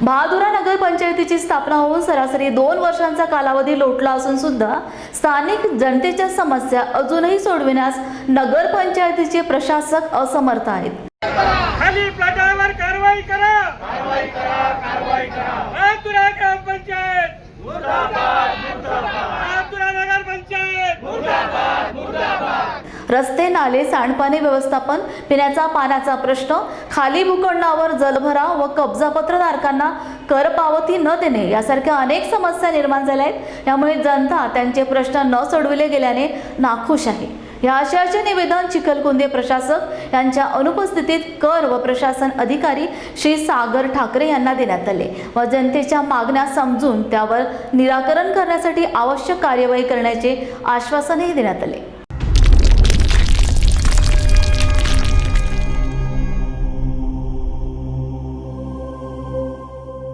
बहादुरा नगर पंचायतीची स्थापना होऊन सरासरी दोन वर्षांचा कालावधी लोटला असून सुद्धा स्थानिक जनतेच्या समस्या अजूनही सोडविण्यास नगरपंचायतीचे प्रशासक असमर्थ आहेत. रस्ते नाले सांडपाणी व्यवस्थापन पिण्याचा पाण्याचा प्रश्न खाली भूखंडावर जलभराव व कब्जापत्रधारकांना कर पावती न देणे यासारख्या अनेक समस्या निर्माण झाल्या आहेत. यामुळे जनता त्यांचे प्रश्न न सोडविले गेल्याने नाखुश आहे. या आशयाचे निवेदन चिखलकुंदे प्रशासक यांच्या अनुपस्थितीत कर व प्रशासन अधिकारी श्री सागर ठाकरे यांना देण्यात आले व जनतेच्या मागण्या समजून त्यावर निराकरण करण्यासाठी आवश्यक कार्यवाही करण्याचे आश्वासनही देण्यात आले.